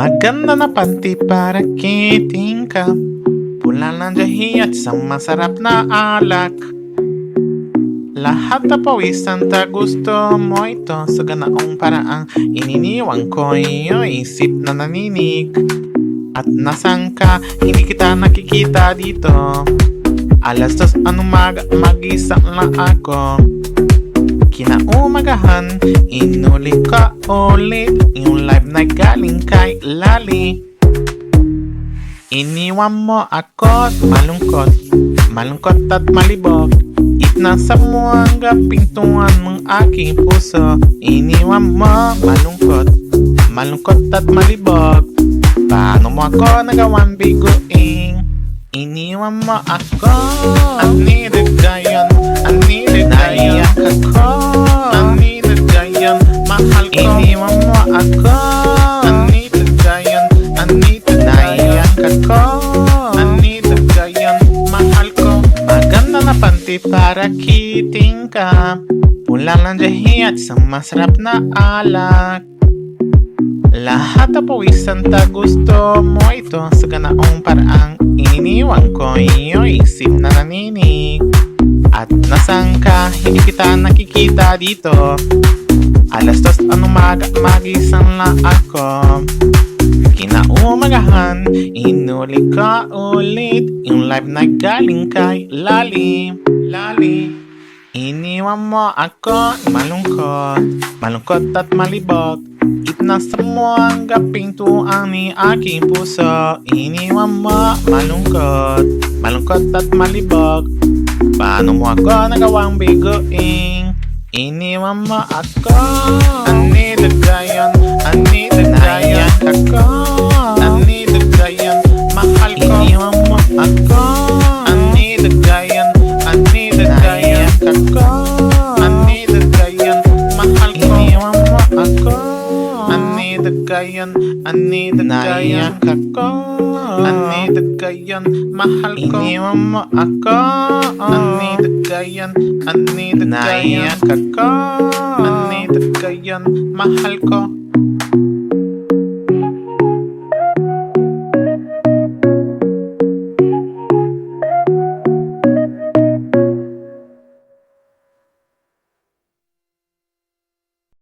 Maganda na panty para kiting ka. Pula ng jahi at isang masarap na alak. Lahat na pawisan ta gusto mo ito. Sa ganaong paraang ininiwang ko iyo Isip na naninig. At nasan ka, hindi kita nakikita dito. Alas dos anong mag mag-isa lang ako. Kinaumagahan, inuli ka ulit. Yung live na galing kay Lali. Iniwan mo ako malungkot Malungkot at malibog Itnasa mo ang pintuan ng aking puso. Iniwan mo malungkot Malungkot at malibog Paano mo ako nagawang biguing Iniwan mo ako. I needed gayon I needed Naiyak ako. I needed gayon Mahal ko. Iniwan mo ako panty para kiting ka. Pula ng jahi at isang masarap na alak. Lahat na pawisan ta gusto mo. Ito sa ganaong paraang iniwan ko. Iyo isip na naninig. At nasaan ka, hindi kita nakikita dito. Alas dos anong mag magisang na ako Kinaumagahan, inuli ka ulit. Yung live na galing kay Lali. Lali. Iniwan mo ako malungkot. Malungkot at malibot. Itnasa mo ang kapintuan ni aking puso. Iniwan mo malungkot. Malungkot at malibog Paano mo ako nagawang biguing Iniwan mo ako. I need a a need a gayon I need a gayon ako. I need a gayon Mahal ko. Iniwan mo ako. I need a gayon I need a gayon ako. I need a gayon Mahal ko